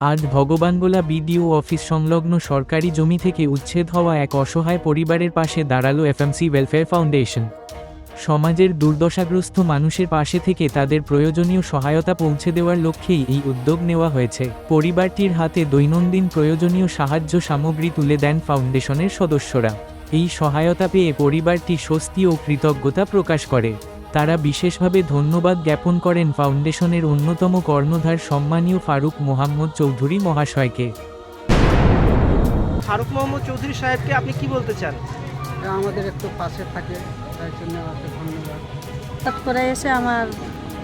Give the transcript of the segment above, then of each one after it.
আজ Bhagwangola BDO office সংলগ্ন সরকারি জমি থেকে উচ্ছেদ হওয়া এক অসহায় পরিবারের পাশে দাঁড়াল এফএমসি ওয়েলফেয়ার ফাউন্ডেশন সমাজের দুর্দশাগ্রস্ত মানুষের পাশে থেকে তাদের প্রয়োজনীয় সহায়তা পৌঁছে দেওয়ার লক্ষ্যেই এই উদ্যোগ নেওয়া হয়েছে। পরিবারটির হাতে দৈনন্দিন প্রয়োজনীয় সাহায্য সামগ্রী তুলে দেন ফাউন্ডেশনের সদস্যরা। এই সহায়তা পেয়ে পরিবারটি স্বস্তি ও কৃতজ্ঞতা প্রকাশ করে। তারা বিশেষভাবে ধন্যবাদ জ্ঞাপন করেন ফাউন্ডেশনের অন্যতম কর্ণধার সম্মানীয় ফারুক মোহাম্মদ চৌধুরী মহাশয়কে। ফারুক মোহাম্মদ চৌধুরী সাহেবকে আপনি কি বলতে চান? আমাদের একটু পাশে থাকে তাই জন্য আমাকে ধন্যবাদ। হঠাৎ করে এসে আমার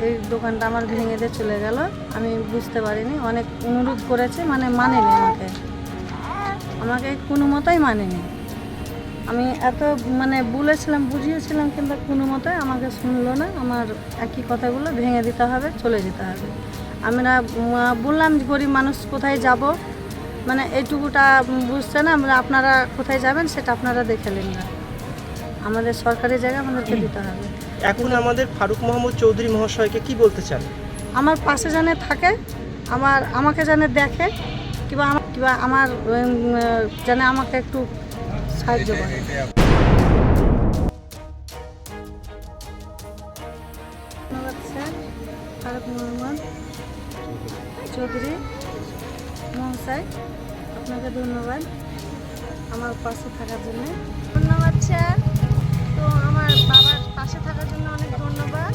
এই দোকানটা আমার ভেঙে দিয়ে চলে গেল। আমি বুঝতে পারিনি অনেক অনুরোধ করেছে মানে মানেনি আমাকে। আমাকে কোনো মতোই মানেনি। আমি এত মানে বলেছিলাম বুঝিয়েছিলাম কিন্তু কোনো মতে আমাকে শুনলো না। আমার একই কথাগুলো ভেঙে দিতে হবে চলে যেতে হবে। আমরা বললাম যে গরিব মানুষ কোথায় যাব? মানে এইটুকুটা বুঝছে না আমরা আপনারা কোথায় যাবেন সেটা আপনারা দেখে নিন না। আমাদের সরকারি জায়গা আমাদেরকে দিতে হবে। এখন আমাদের ফারুক মোহাম্মদ চৌধুরী মহাশয়কে কি বলতে চান? আমার পাশে জানে থাকে আমার আমাকে জানে দেখে কিংবা আমার কিংবা আমার জানে আমাকে একটু সাহায্য করে। ধন্যবাদ স্যার। ফারুক মোহাম্মদ চৌধুরী মহাশয় আপনাকে ধন্যবাদ আমার পাশে থাকার জন্য। ধন্যবাদ স্যার। তো আমার বাবার পাশে থাকার জন্য অনেক ধন্যবাদ।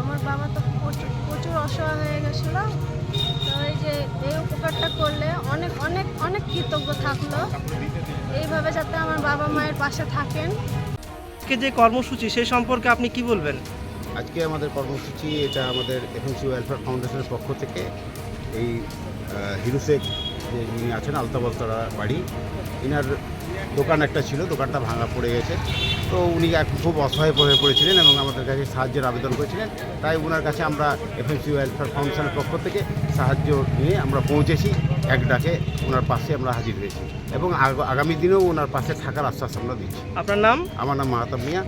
আমার বাবা তো প্রচুর প্রচুর অসহায় হয়ে গেছিল। তো এই যে এই উপকারটা করলে অনেক অনেক অনেক কৃতজ্ঞ থাকল। এইভাবে যাতে আমার বাবা মায়ের পাশে থাকেন? আজকে যে কর্মসূচি সেই সম্পর্কে আপনি কি বলবেন? আজকে আমাদের কর্মসূচি এটা আমাদের এফএমসি ওয়েলফেয়ার ফাউন্ডেশনের পক্ষ থেকে এই আহ, হিরু শেখ যে যিনি আছেন আলতাবলতরা বাড়ি ইনার দোকান একটা ছিল দোকানটা ভাঙা পড়ে গেছে। তো উনি এক খুব অসহায় হয়ে পড়েছিলেন এবং আমাদের কাছে সাহায্যের আবেদন করেছিলেন। তাই ওনার কাছে আমরা এফএমসি ওয়েলফেয়ার ফাউন্ডেশনের পক্ষ থেকে সাহায্য নিয়ে আমরা পৌঁছেছি এক ডাকে ওনার পাশে আমরা হাজির হয়েছি এবং আগামী দিনেও ওনার পাশে থাকার আশ্বাস আমরা দিচ্ছি। আপনার নাম? আমার নাম মাহাতাব মিয়া।